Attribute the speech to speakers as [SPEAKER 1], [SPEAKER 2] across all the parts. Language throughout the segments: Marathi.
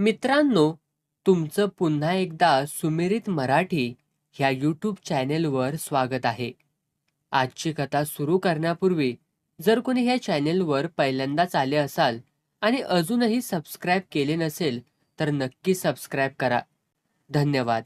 [SPEAKER 1] मित्रांनो तुमचं पुन्हा एकदा सुमिरित मराठी ह्या यूट्यूब चॅनेलवर स्वागत आहे. आजची कथा सुरू करण्यापूर्वी जर कोणी ह्या चॅनेलवर पहिल्यांदाच आले असाल आणि अजूनही सबस्क्राईब केले नसेल तर नक्की सबस्क्राईब करा. धन्यवाद.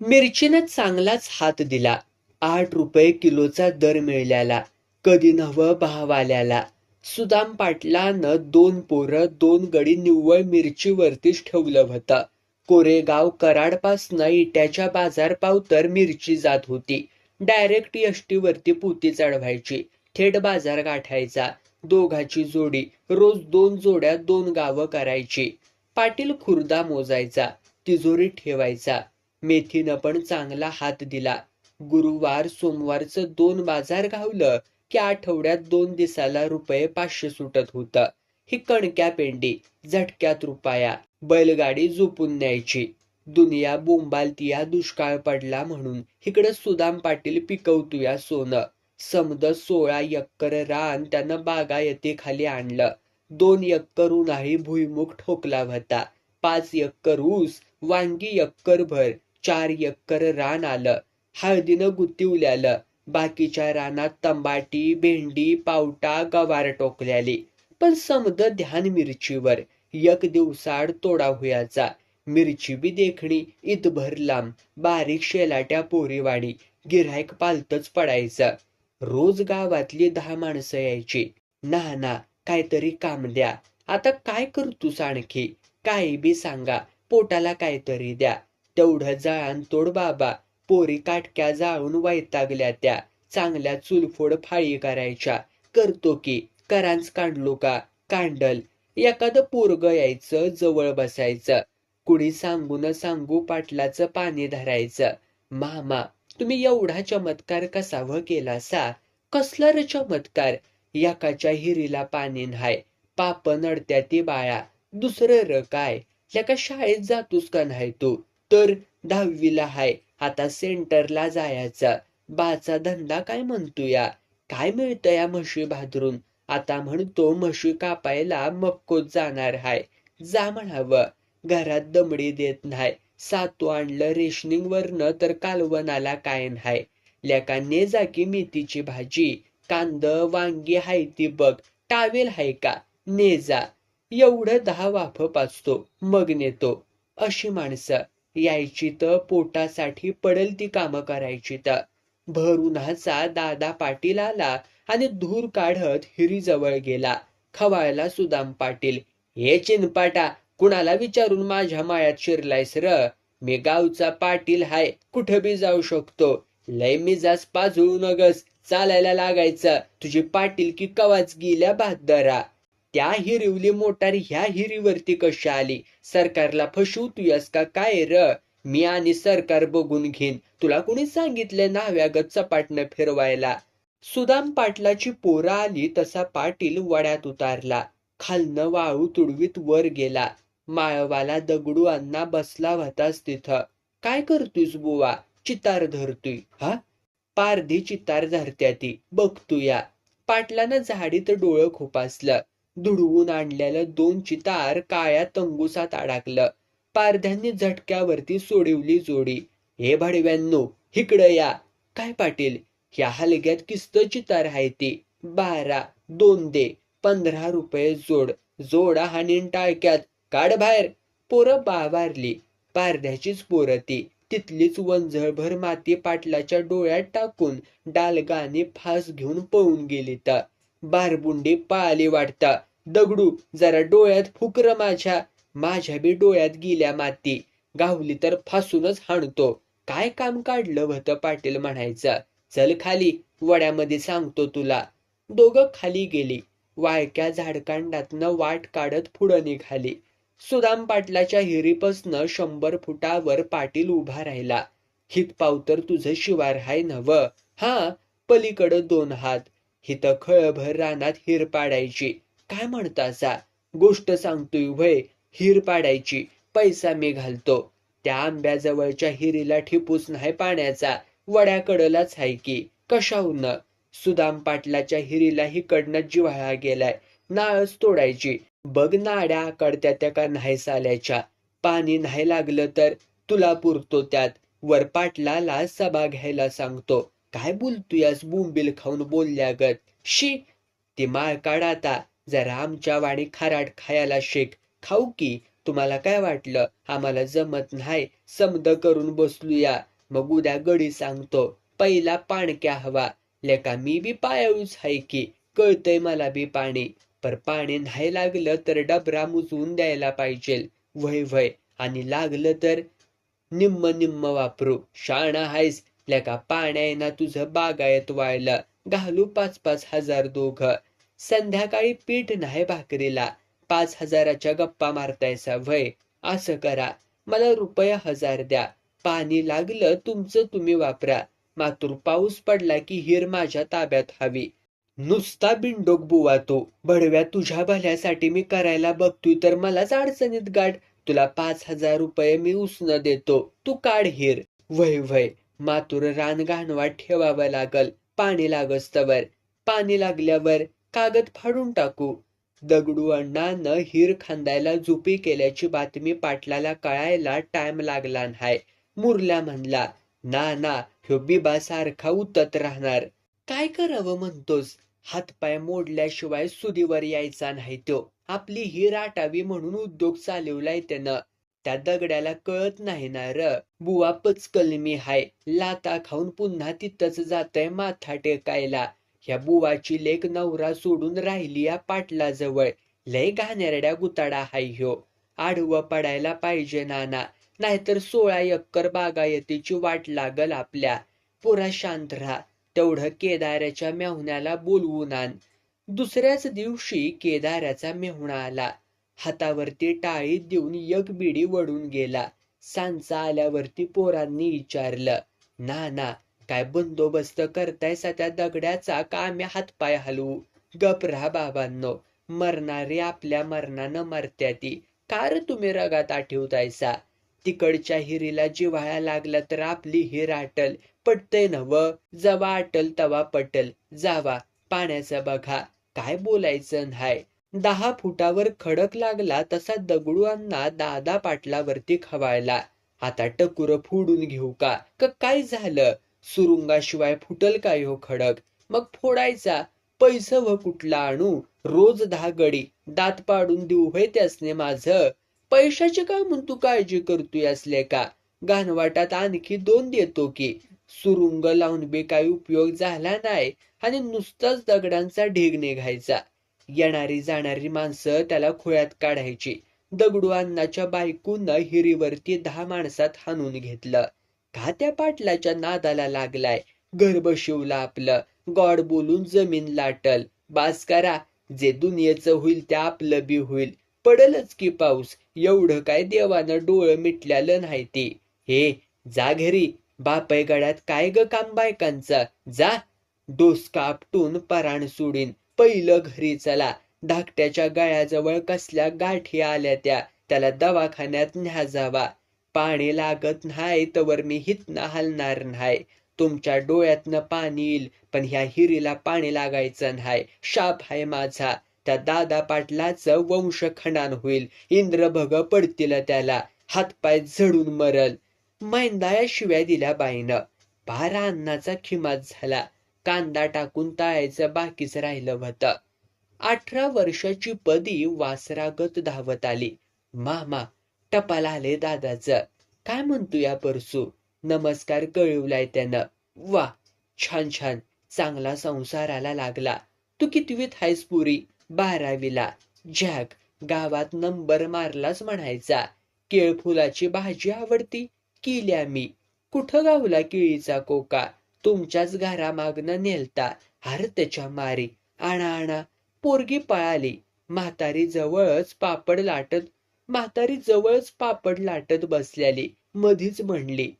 [SPEAKER 2] मिरचीनं चांगलाच हात दिला. आठ रुपये किलोचा दर मिळाल्याला कधी नवं भाव आल्याला. सुदाम पाटलानं दोन पोरं दोन गडी निव्वळ मिरचीवरतीच ठेवलं होतं. कोरेगाव कराडपासनं इट्याच्या बाजारपाव तर मिरची जात होती. डायरेक्ट यष्टीवरती पोती पुती चढवायची. थेट बाजार गाठायचा. दोघाची जोडी. रोज दोन जोड्या दोन गावं करायची. पाटील खुर्दा मोजायचा. तिजोरी ठेवायचा. मेथीनं पण चांगला हात दिला. गुरुवार सोमवारचं दोन बाजार गावलं. की आठवड्यात दोन दिसाला रुपये पाचशे सुटत होतं. ही कणक्या पेंडी झटक्यात रुपया. बैलगाडी झोपून न्यायची. दुनिया बोंबालतिया दुष्काळ पडला म्हणून. इकडं सुदाम पाटील पिकवतूया सोनं. समद सोळा एक्कर रान त्यानं बागायती खाली आणलं. दोन एक्कर उन्हाळी भुईमुख ठोकला होता. पाच एक्कर ऊस वांगी एक्कर भर चार एक्कर रान आलं. हळदीनं गुत्तिवल्यालं बाकीच्या रानात तंबाटी भेंडी पावटा गवार टोकल्याली. पण समद ध्यान मिरचीवर. एक दिवसाड तोडा हुयाचा. मिरची बी देखणी इतभर लांब बारीक शेलाट्या पोरीवाणी गिऱ्हाईक पालतच पडायचं. रोज गावातली दहा माणसं यायची. ना ना काहीतरी काम द्या आता काय करतोस आणखी? काही बी सांगा. पोटाला काहीतरी द्या. तेवढं जळान तोड बाबा. पोरी काटक्या जाळून वैतागल्या त्या. चांगल्या चुलफोड फाळी करायच्या. करतो की करांच काढलो का? कांडल. एखादं पोरग यायचं जवळ बसायचं. कुणी सांगून सांगू पाटलाचं पाणी धरायचं. मामा तुम्ही एवढा चमत्कार कसा व केला सा कसला र चमत्कार? एकाच्या हिरीला पाणी न्हाय. पाप नडत्या ती बाळा. दुसरं र काय? याका शाळेत जातोस का नाही तू? तर दहावीला हाय. आता सेंटरला जायचा. बाचा धंदा काय म्हणतोया? काय मिळतं या म्हशी भादरून आता म्हणतो म्हशी कापायला मक्कोत जाणार हाय. जा म्हणावं. घरात दमडी देत नाही. सातू आणलं रेशनिंग वरनं तर कालवनाला काय नाही. लेकांनी जा की मेथीची भाजी. कांद वांगी हाय ती बघ. टावेल हाय का? ने जा. एवढं दहा वाफ पाचतो. मग नेतो. अशी माणसं. यायची तर पोटासाठी पडेल ती कामं करायची तर. भर उन्हाचा दादा पाटील आला आणि धूर काढत हिरीजवळ गेला. खवायला सुदाम पाटील हे चिनपाटा कुणाला विचारून माझ्या मायात शिरलायस र? मी गावचा पाटील हाय कुठं बी जाऊ शकतो. लय मिजाज पाजळू नगस चालायला लागायचं. तुझी पाटील की कवाच गेल्या बहादरा त्या हिरीवली मोटार ह्या हिरीवरती कशी आली? सरकारला फसवतोयस का? काय र? मी आणि सरकार बघून घेईन. तुला कुणी सांगितलं नाव्यागत चपाटनं फिरवायला? सुदाम पाटलाची पोरं आली तसा पाटील वड्यात उतारला. खालनं वाळू तुडवीत वर गेला. माळवाला दगडू अण्णा बसला होताच तिथं. काय करतोयस बुवा? चितार धरतोय. हा? पारधी चितार धरत्या ती. बघतोया. पाटलानं झाडीत डोळं खुपासलं. दुडवून आणलेलं दोन चितार काळ्या तंगुसात अडकलं. पारध्यांनी झटक्यावरती सोडवली जोडी. हे भडव्यांनो इकडं या. काय पाटील? ह्या हलग्यात किस्त चितार आहे ती. बारा दोन दे पंधरा रुपये जोड. जोडा हाणीन टाळक्यात काढ बाहेर. पोरं बावारली. पारध्याचीच पोरं ती. तिथलीच वंजळभर माती पाटलाच्या डोळ्यात टाकून डालगाने फास घेऊन पळून गेली तर बारबुंडी पाळली वाटता. दगडू जरा डोळ्यात फुकर माझ्या माझ्या बी डोळ्यात गेल्या माती. गावली तर फासूनच हाणतो. काय काम काढलं व्हतं पाटील म्हणायचं. चल खाली वड्यामध्ये सांगतो तुला. दोघं खाली गेली. वाळक्या झाडकांडातनं वाट काढत पुढं निघाली. सुदाम पाटलाच्या हिरीपासनं शंभर फुटावर पाटील उभा राहिला. हित पावतर तुझं शिवार हाय नव हा पलीकडं दोन हात. हित खळभर रानात हिर पाडायची काय म्हणतासा गोष्ट सांगतोय व्हय हिर पाडायची पैसा मी घालतो. त्या आंब्याजवळच्या हिरीला ठिपूस नाही पाण्याचा वड्याकडलाच हाय की कशाहून? सुदाम पाटलाच्या हिरीला हिकडनं जिव्हाळा गेलाय नाळच तोडायची. बघ नाड्या आकडत्या त्या का नाही साल्याच्या. पाणी नाही लागलं तर तुला पुरतो त्यात. वर पाटलाला सभा घ्यायला सांगतो. काय बोलतोयास बुंबिल खाऊन बोलल्या गत शी ती माळकाड आता. जरा आमच्या वाणी खाराट खायला शेक. खाऊ की तुम्हाला काय वाटलं? आम्हाला जमत नाही. समद करून बसलूया. मग उद्या गडी सांगतो. पहिला पाणक्या हवा. लेका मी बी पायाळूच हाय की. कळतंय मला बी पाणी. पर पाणी नाही लागलं तर डबरा मुजवून द्यायला पाहिजे. वय वय आणि लागलं तर निम्म निम्म वापरू. शाणा हायस. लेका पाण्यानं तुझं बागायत व्हायला. घालू पाच पाच हजार दोघ. संध्याकाळी पीठ नाही भाकरीला. पाच हजाराच्या गप्पा मारतायसा वय असं करा. मला रुपया हजार द्या. पाणी लागलं तुमचं तुम्ही वापरा. मातूर पाऊस पडला की हिर माझ्या ताब्यात हवी. नुसता बिंडोक बुवा तो. बडव्या तुझ्या भल्यासाठी मी करायला बघतोय तर मलाच अडचणीत गाठ. तुला पाच हजार रुपये मी उसनं देतो. तू काढ हिर. वय वय मातूर रान गाणवात ठेवावं लागल. पाणी लागस्तवर. पाणी लागल्यावर कागद फाडून टाकू. दगडू अण्णानं हिर खांदायला झुपी केल्याची बातमी पाटलाला कळायला टाइम लागला नाही. मुरल्या म्हणला ना ना ह्यो सारखा उतत राहणार. काय करावं म्हणतोस? हातपाय मोडल्याशिवाय सुदीवर यायचा नाही तो. आपली हिर आटावी म्हणून उद्योग चालवलाय त्यानं. त्या दगड्याला कळत नाही ना र. बुवा पचकलमी हाय. लाता खाऊन पुन्हा तिथंच जातय माथा टेकायला. ह्या बुवाची लेक नवरा सोडून राहिली या पाटलाजवळ. लय घाणेरड्या गुताडा हाय ह्यो. आडवं पडायला पाहिजे नाना. नाहीतर सोळा एक्कर बागायतीची वाट लागल आपल्या. पुरा शांत राहा. तेवढं केदाऱ्याच्या मेहुण्याला बोलवून आण दुसऱ्याच दिवशी केदाऱ्याचा मेहुणा आला. हातावरती टाळी देऊन एक बिडी वडून गेला. सांचा आल्यावरती पोरांनी विचारलं ना ना काय बंदोबस्त करतायसा त्या दगड्याचा का आम्ही हातपाय हलवू? गप राहा बाबांनो मरणारी आपल्या मरणानं मरत्या ती. कार तुम्ही रगात आठवतायसा? तिकडच्या हिरीला जिव्हाळा लागला तर आपली हिर आटल पटतय नव जवा आटल तवा पटल. जावा पाण्याचा बघा. काय बोलायचं नाही दहा फुटावर खडक लागला तसा दगडू अण्णा दादा पाटलावरती खवायला आता टकुर फोडून घेऊ का काय झालं? सुरुंगाशिवाय फुटल काय हो खडक? मग फोडायचा पैसा व कुठला आणू? रोज दहा गडी दात पाडून देऊ होय त्यासने माझ? पैशाची काय म्हणून तू काळजी करतोय असले का? गानवाटात आणखी दोन देतो की. सुरुंग लावून बी काही उपयोग झाला नाही आणि नुसताच दगडांचा ढीग निघायचा. येणारी जाणारी माणसं त्याला खोळ्यात काढायची. दगडू अण्णाच्या बायकून हिरीवरती दहा माणसात हाणून घेतलं. खात्या पाटलाच्या नादाला लागलाय. गर्भ शिवला आपलं. गॉड बोलून जमीन लाटल. बास करा. जे दुनियेचं होईल ते आपलं बी होईल. पडलच की पाऊस. एवढं काय देवानं डोळं मिटल्यालं नाही ते. हे जा घरी. बापय गड्यात काय ग काम बायकांचा? जा. डोसका आपटून पराण सोडीन. पहिलं घरी चला. धाकट्याच्या गळ्याजवळ कसल्या गाठी आल्या त्या. त्याला दवाखान्यात न्या जावा पाणी लागत नाही तवर मी हितनं हलणार नाही. तुमच्या डोळ्यातनं पाणी येईल पण ह्या हिरीला पाणी लागायचं नाही. शाप आहे माझा. त्या दादा पाटलाचं वंश खंडान होईल. इंद्र भग पडतील त्याला. हातपाय झडून मरल. मैंदाया शिव्या दिल्या बाईनं. बारा अन्नाचा खिमात झाला. कांदा टाकून तळायचं बाकीच राहिलं होतं. अठरा वर्षाची पदी वासरागत धावत आली. मामा टपाल आले दादाचं. काय म्हणतो या परसू? नमस्कार कळवलाय त्यानं. वा छान छान. चांगला संसाराला लागला. तू कितवीत हायस पुरी? बारावीला. झॅक गावात नंबर मारलाच म्हणायचा. केळफुलाची भाजी आवडती? केल्या मी. कुठं गावला केळीचा कोका? तुमच्याच घरामागनं नेलता. हर त्याच्या मारी. आणा आणा. पोरगी पळाली. म्हातारी जवळच पापड लाटत म्हातारी जवळच पापड लाटत बसल्याली. मधीच म्हणली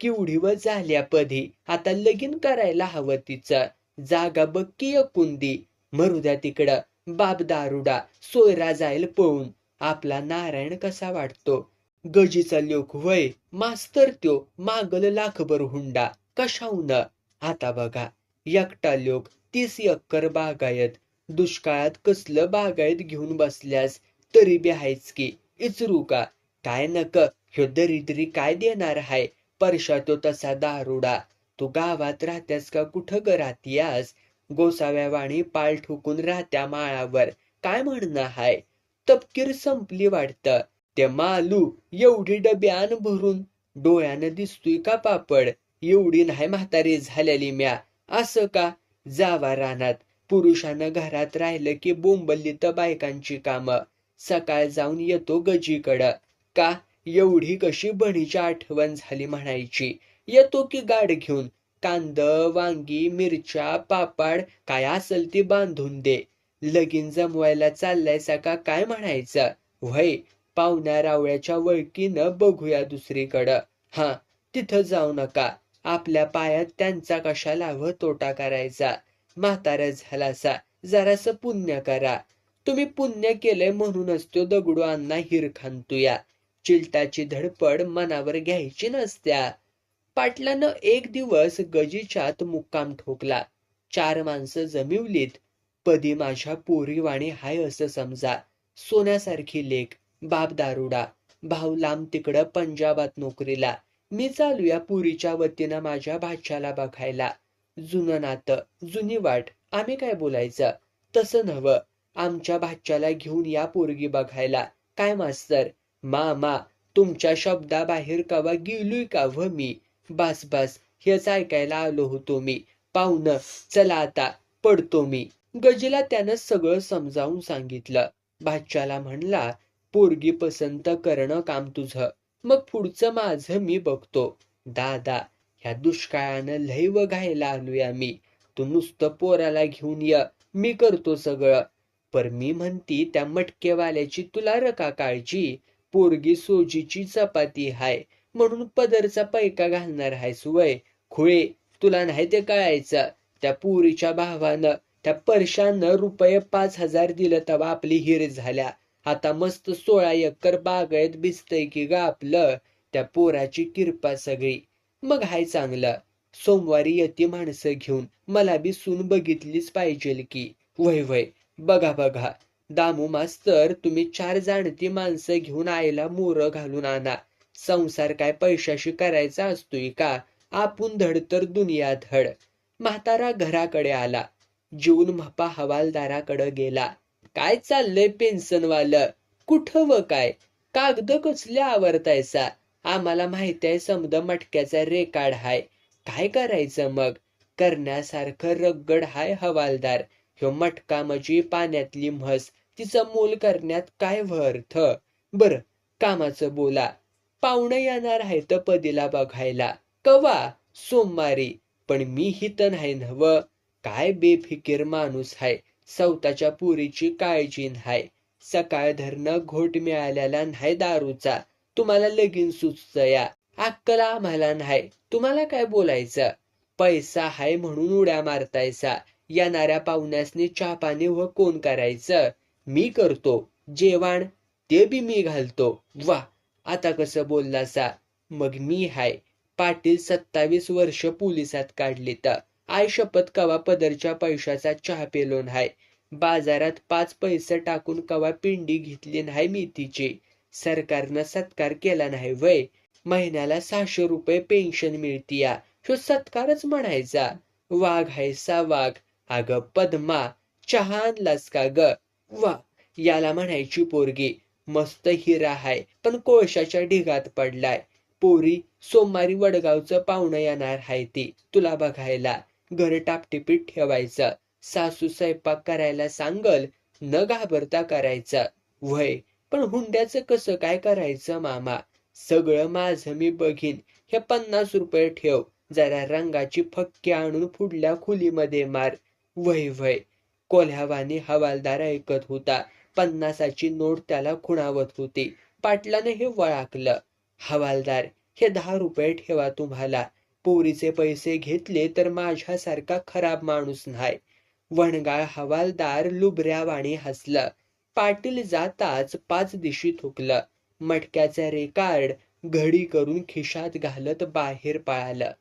[SPEAKER 2] किवडी व झाल्या पधी आता लगीन करायला हवं तिचं. जागा बक्की कुंदी मरुद्या तिकडं. बाप दारुडा सोयरा जाईल पळून. आपला नारायण कसा वाटतो? गजीचा लोक वय मास्तर त्यो मागल लाखभर हुंडा. कशाहून? आता बघा एकटा लोक तीस एकर बागायत. दुष्काळात कसलं बागायत घेऊन बसल्यास तरी बिहायच की. इचरू का काय नक ह्यो दरिद्री काय देणार हाय? परशा तो तसा दारुडा. तू गावात राहत्यास का? कुठं ग गोसाव्या गोसाव्यावाणी पाल ठोकून राहत्या माळावर. काय म्हणणं हाय? तपकीर संपली वाटतं. ते मालू एवढी डब्यान भरून. डोळ्यानं दिसतोय का पापड? एवढी नाही म्हातारी झालेली म्या. असं का? जावा रानात. पुरुषानं घरात राहिलं की बोंबल्ली तर बायकांची कामं. सकाळ जाऊन येतो गजीकडं. का? एवढी कशी बणीची आठवण झाली म्हणायची. येतो की गाड घेऊन. कांद वांगी मिरच्या पापड काय असेल ती बांधून दे. लगीन जमवायला चाललायसा का काय म्हणायचं? व्हय पाहुण्या रावळ्याच्या वळकीनं बघूया दुसरीकडं. हा तिथं जाऊ नका. आपल्या पायात त्यांचा कशाला व तोटा करायचा? म्हातारा झालासा. जरास पुण्य करा. तुम्ही पुण्य केलंय म्हणूनच तो दगडू अण्णा हिर चिलटाची धडपड मनावर घ्यायची नसत्या. पाटलानं एक दिवस गजीच्यात मुक्काम ठोकला. चार माणसं जमिवलीत. पदी माझ्या पोरीवाणी हाय असं समजा. सोन्यासारखी लेख बाप दारुडा. भाऊ लांब तिकडं पंजाबात नोकरीला. मी चालूया पुरीच्या वतीनं माझ्या भाच्याला बघायला. जुनं नातं जुनी वाट. आम्ही काय बोलायचं? तसं नवं आमच्या भाच्याला घेऊन या पोरगी बघायला. काय मास्तर? मामा तुमच्या शब्दाबाहेर कवा गेलोय का व मी? बस बस हेच ऐकायला आलो होतो मी. पाहुणं चला आता पडतो मी. गजीला त्यानं सगळं समजावून सांगितलं. भाच्याला म्हणला पोरगी पसंत करणं काम तुझं. मग पुढचं माझं मी बघतो. दादा ह्या दुष्काळानं लय व घायला आलोय मी तू नुसतं पोराला घेऊन ये. मी करतो सगळं. पर मी म्हणती त्या मटकेवाल्याची तुला रका काळजी. पोरगी सोजीची चपाती हाय म्हणून पदरचा पैका घालणार हाय सुवय. खुळे तुला नाही ते कळायचं. त्या पुरीच्या भावानं त्या परशानं रुपये पाच हजार दिलं तेव्हा आपली हिर झाल्या. आता मस्त सोळा एकर बागायत भिजतय की ग आपलं त्या पोराची किरपा सगळी. मग हाय चांगलं. सोमवारी यती माणसं घेऊन मला बी सून बघितलीच पाहिजेल की. वय वय बघा बघा. दामू मास्तर तुम्ही चार जाणती माणसं घेऊन आईला मोर घालून आणा. संसार काय पैशाशी करायचा असतोय का? आपण धड तर दुनिया धड म्हातारा घराकडे आला. जीवन म्हापा हवालदाराकडे गेला. काय चाललंय पेन्शनवालं? कुठं व काय? कागद कसले आवरतायसा? आम्हाला माहिती आहे समद मटक्याचा रेकार्ड हाय. काय करायचं मग? करण्यासारखं रगड हाय हवालदार. ह्यो मटका म्हणजे पाण्यातली म्हस तिचं मोल करण्यात काय अर्थ बर कामाचं बोला. पाहुणं येणार आहे तर पदीला बघायला. कवा? सोमवारी. पण मी हित नाही नव काय बेफिकीर माणूस हाय? सवताच्या पुरीची काळजी नाही सकाळ धरणं घोट मिळालेला नाही दारूचा. तुम्हाला लगीन सुचया अक्कल आम्हाला नाही तुम्हाला काय बोलायचं? पैसा हाय म्हणून उड्या मारतायसा. येणाऱ्या पाहुण्यासनी चहा पाणी व कोण करायचं? मी करतो. जेवण. ते बी मी घालतो. वा आता कसं बोललासा? मग मी हाय. पाटील सत्तावीस वर्ष पोलिसात काढली तर आय शपथ कवा पदरच्या पैशाचा चहा पेलोन हाय? बाजारात पाच पैसे टाकून कवा पिंडी घेतली नाही मी तिची? सरकारनं सत्कार केला नाही वय महिन्याला सहाशे रुपये पेन्शन मिळतीया. ह्यो सत्कारच म्हणायचा. वाघ हायसा वाघ. अग पद्मा चहा आणलास का ग. वा याला म्हणायची पोरगी. मस्त हिरा हाय पण कोळशाच्या ढिगात पडलाय. पोरी सोमवारी वडगावचं पाहुणं येणार हाय ती तुला बघायला. घर टापटिपीत ठेवायचं. सासू स्वयंपाक करायला सांगल न घाबरता करायचं. वय पण हुंड्याचं कसं काय करायचं मामा? सगळं माझं मी बघीन. हे पन्नास रुपये ठेव. जरा रंगाची फक्की आणून फुडल्या खोलीमध्ये मार. वय वय कोल्ह्यावानी हवालदार ऐकत होता. पन्नासाची नोट त्याला खुणावत होती. पाटलाने हे वळाकलं हवालदार हे दहा रुपये ठेवा तुम्हाला. पोरीचे पैसे घेतले तर माझ्यासारखा खराब माणूस नाही. वणगाळ हवालदार लुबऱ्यावाणी हसलं. पाटील जाताच पाच दिशी थुकलं. मटक्याचं रेकार्ड घडी करून खिशात घालत बाहेर पळालं.